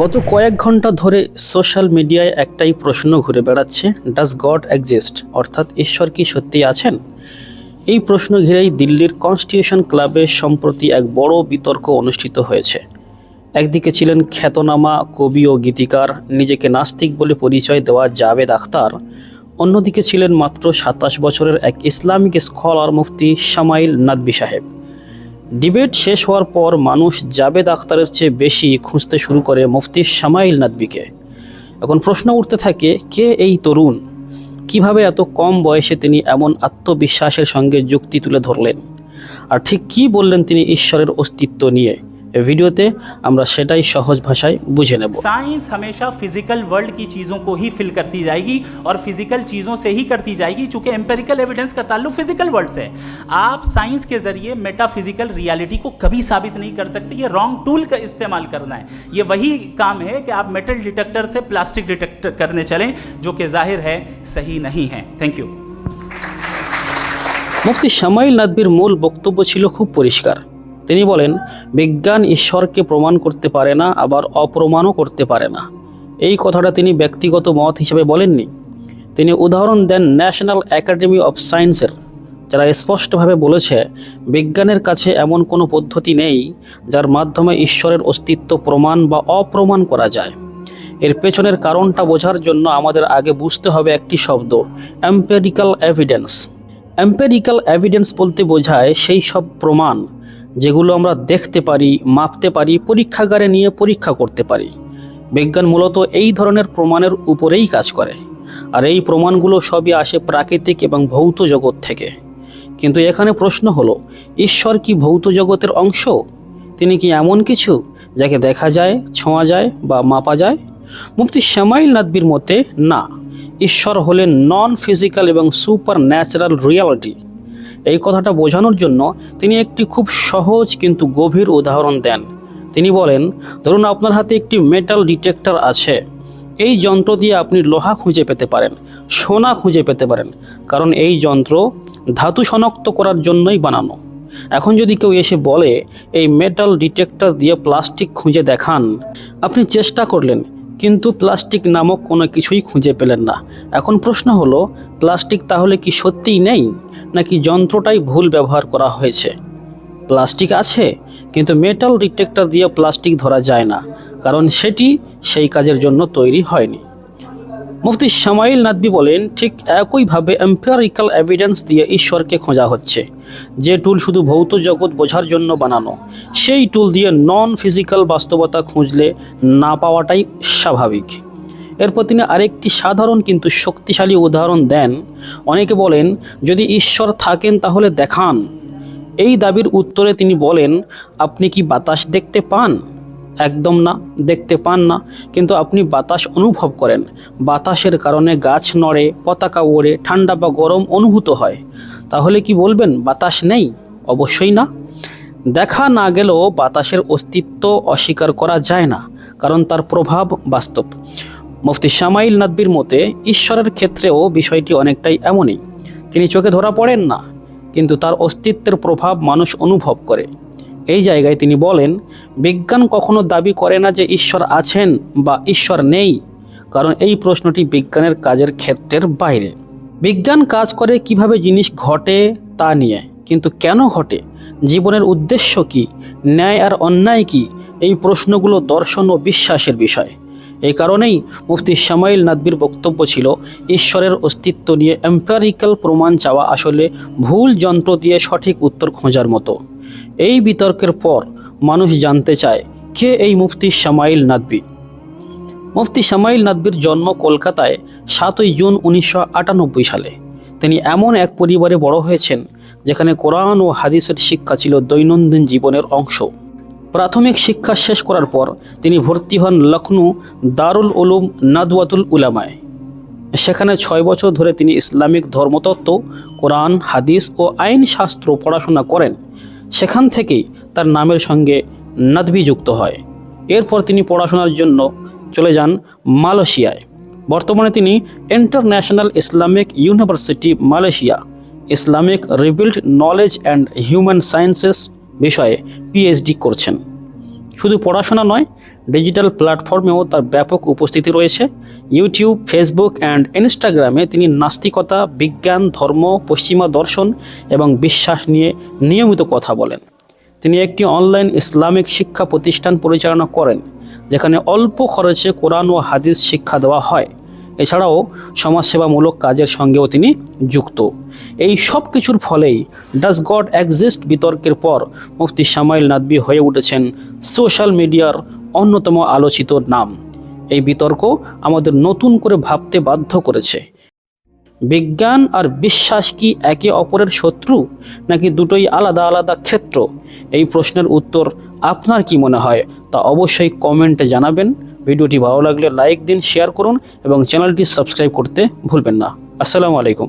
গত কয়েক ঘণ্টা ধরে সোশ্যাল মিডিয়ায় একটাই প্রশ্ন ঘুরে বেড়াচ্ছে ডাজ গড এক্সিস্ট অর্থাৎ ঈশ্বর কি সত্যি আছেন? এই প্রশ্ন ঘিরেই দিল্লির কনস্টিটিউশন ক্লাবে সম্প্রতি এক বড় বিতর্ক অনুষ্ঠিত হয়েছে। একদিকে ছিলেন খ্যাতনামা, কবি ও গীতিকার, নিজেকে নাস্তিক বলে পরিচয় দেওয়া জাভেদ আখতার। অন্যদিকে ছিলেন মাত্র সাতাশ বছরের এক ইসলামিক স্কলার মুফতি শামাইল নাদবি সাহেব। ডিবেট শেষ হওয়ার পর মানুষ জাবেদ আখতারের চেয়ে বেশি খুঁজতে শুরু করে মুফতি শামাইল নাদবিকে এখন প্রশ্ন উঠতে থাকে, কে এই তরুণ? কীভাবে এত কম বয়সে তিনি এমন আত্মবিশ্বাসের সঙ্গে যুক্তি তুলে ধরলেন? আর ঠিক কি বললেন তিনি ঈশ্বরের অস্তিত্ব নিয়ে? এ ভিডিওতে আমরা সেটাই সহজ ভাষায় বুঝে নেব साइंस हमेशा फिजिकल वर्ल्ड की चीज़ों को ही फिल करती जाएगी और फिजिकल चीज़ों से ही करती जाएगी चूंकि एम्पेरिकल एविडेंस का ताल्लुक फिजिकल वर्ल्ड से है आप साइंस के जरिए मेटाफिजिकल रियलिटी को कभी साबित नहीं कर सकते ये रॉन्ग टूल का इस्तेमाल करना है ये वही काम है कि आप मेटल डिटेक्टर से प्लास्टिक डिटेक्टर करने चलें जो कि जाहिर है सही नहीं है थैंक यू মুফতি শামাইল নাদবির মূল বক্তব্য ছিল খুব পরিষ্কার তিনি বলেন, বিজ্ঞান ঈশ্বরকে প্রমাণ করতে পারে না, আবার অপ্রমাণও করতে পারে না। এই কথাটা তিনি ব্যক্তিগত মত হিসেবে বলেননি। তিনি উদাহরণ দেন ন্যাশনাল একাডেমি অফ সায়েন্সের, যারা স্পষ্টভাবে বলেছে, বিজ্ঞানের কাছে এমন কোনো পদ্ধতি নেই, যার মাধ্যমে ঈশ্বরের অস্তিত্ব প্রমাণ বা অপ্রমাণ করা যায়। এর পেছনের কারণটা বোঝার জন্য আমাদের আগে বুঝতে হবে একটি শব্দ এম্পেরিক্যাল এভিডেন্স এম্পেরিক্যাল এভিডেন্স বলতে বোঝায় সেই সব প্রমাণ যেগুলো আমরা দেখতে পারি, মাপতে পারি, পরীক্ষাগারে নিয়ে পরীক্ষা করতে পারি। বিজ্ঞান মূলত এই ধরনের প্রমাণের উপরেই কাজ করে। আর এই প্রমাণগুলো সবই আসে প্রাকৃতিক এবং ভৌত জগৎ থেকে। কিন্তু এখানে প্রশ্ন হলো, ঈশ্বর কি ভৌত জগতের অংশ? তিনি কি এমন কিছু যাকে দেখা যায়, ছোঁয়া যায় বা মাপা যায়? মুফতি শ্যামাইল নাদবির মতে, না। ঈশ্বর হলেন নন ফিজিক্যাল এবং সুপার ন্যাচারাল রিয়ালিটি এই কথাটা বোঝানোর জন্য তিনি একটি খুব সহজ কিন্তু গভীর উদাহরণ দেন। তিনি বলেন, ধরুন আপনার হাতে একটি মেটাল ডিটেক্টর আছে। এই যন্ত্র দিয়ে আপনি লোহা খুঁজে পেতে পারেন, সোনা খুঁজে পেতে পারেন, কারণ এই যন্ত্র ধাতু শনাক্ত করার জন্যই বানানো। এখন যদি কেউ এসে বলে, এই মেটাল ডিটেক্টর দিয়ে প্লাস্টিক খুঁজে দেখান, আপনি চেষ্টা করলেন কিন্তু প্লাস্টিক নামক কোনো কিছুই খুঁজে পেলেন না। এখন প্রশ্ন হলো, প্লাস্টিক তাহলে কি সত্যিই নেই? নাকি যন্ত্রটাই ভুল ব্যবহার করা হয়েছে? প্লাস্টিক আছে, কিন্তু মেটাল ডিটেক্টর দিয়ে প্লাস্টিক ধরা যায় না, কারণ সেটি সেই কাজের জন্য তৈরি হয়নি। মুফতি শামাইল নাদবি বলেন, ঠিক একইভাবে এম্পেরিক্যাল এভিডেন্স দিয়ে ঈশ্বরকে খোঁজা হচ্ছে। যে টুল শুধু ভৌত জগৎ বোঝার জন্য বানানো, সেই টুল দিয়ে নন ফিজিক্যাল বাস্তবতা খুঁজলে না পাওয়াটাই স্বাভাবিক। এরপর তিনি আরেকটি সাধারণ কিন্তু শক্তিশালী উদাহরণ দেন। অনেকে বলেন, যদি ঈশ্বর থাকেন তাহলে দেখান। এই দাবির উত্তরে তিনি বলেন, আপনি কি বাতাস দেখতে পান? একদম না, দেখতে পান না। কিন্তু আপনি বাতাস অনুভব করেন। বাতাসের কারণে গাছ নড়ে, পতাকা ওড়ে, ঠান্ডা বা গরম অনুভূত হয়। তাহলে কি বলবেন, বাতাস নেই? অবশ্যই না। দেখা না গেলেও বাতাসের অস্তিত্ব অস্বীকার করা যায় না, কারণ তার প্রভাব বাস্তব। মুফতি শামাইল নাদবির মতে, ঈশ্বরের ক্ষেত্রেও বিষয়টি অনেকটাই এমনই। তিনি চোখে ধরা পড়েন না, কিন্তু তার অস্তিত্বের প্রভাব মানুষ অনুভব করে। এই জায়গায় তিনি বলেন, বিজ্ঞান কখনো দাবি করে না যে ঈশ্বর আছেন বা ঈশ্বর নেই, কারণ এই প্রশ্নটি বিজ্ঞানের কাজের ক্ষেত্রের বাইরে। বিজ্ঞান কাজ করে কীভাবে জিনিস ঘটে তা নিয়ে, কিন্তু কেন ঘটে? জীবনের উদ্দেশ্য কি? ন্যায় আর অন্যায় কি? এই প্রশ্নগুলো দর্শন ও বিশ্বাসের বিষয়। এই কারণেই মুফতি শামাইল নাদবির বক্তব্য ছিল, ঈশ্বরের অস্তিত্ব নিয়ে এম্পারিক্যাল প্রমাণ চাওয়া আসলে ভুল যন্ত্র দিয়ে সঠিক উত্তর খোঁজার মতো। এই বিতর্কের পর মানুষ জানতে চায়, কে এই মুফতি শামাইল নাদবি? মুফতি শামাইল নাদবির জন্ম কলকাতায় সাতই জুন উনিশশো আটানব্বই সালে। তিনি এমন এক পরিবারে বড় হয়েছেন, যেখানে কোরআন ও হাদিসের শিক্ষা ছিল দৈনন্দিন জীবনের অংশ। প্রাথমিক শিক্ষা শেষ করার পর তিনি ভর্তি হন লখনৌ দারুল উলুম নাদওয়াতুল উলামায়। সেখানে ছয় বছর ধরে তিনি ইসলামিক ধর্মতত্ত্ব, কোরআন, হাদিস ও আইন শাস্ত্র পড়াশোনা করেন। সেখান থেকেই তার নামের সঙ্গে নাদবি যুক্ত হয়। এরপর তিনি পড়াশোনার জন্য চলে যান মালয়েশিয়ায়। বর্তমানে তিনি International Islamic University, Malaysia. Islamic revealed knowledge and human sciences বিষয়ে পিএইচডি করছেন। শুধু পড়াশোনা নয় ডিজিটাল প্ল্যাটফর্মেও তার ব্যাপক উপস্থিতি রয়েছে। ইউটিউব ফেসবুক অ্যান্ড ইনস্টাগ্রামে তিনি নাস্তিকতা, বিজ্ঞান, ধর্ম, পশ্চিমা দর্শন এবং বিশ্বাস নিয়ে নিয়মিত কথা বলেন। তিনি একটি অনলাইন ইসলামিক শিক্ষা প্রতিষ্ঠান পরিচালনা করেন, যেখানে অল্প খরচে কোরআন ও হাদিস শিক্ষা দেওয়া হয়। এছাড়াও সমাজসেবামূলক কাজের সঙ্গেও তিনি যুক্ত। এই সব কিছুর ফলেই ডাস গড এক্সিস্ট বিতর্কের পর মুফতি সামাইল নাদবি হয়ে উঠেছেন সোশ্যাল মিডিয়ার অন্যতম আলোচিত নাম। এই বিতর্ক আমাদের নতুন করে ভাবতে বাধ্য করেছে। বিজ্ঞান আর বিশ্বাস কি একে অপরের শত্রু, নাকি দুটোই আলাদা আলাদা ক্ষেত্র? এই প্রশ্নের উত্তর আপনার কি মনে হয় তা অবশ্যই কমেন্টে জানাবেন। ভিডিওটি ভালো লাগলে লাইক দিন শেয়ার করুন এবং চ্যানেলটি সাবস্ক্রাইব করতে ভুলবেন না। আসসালামু আলাইকুম।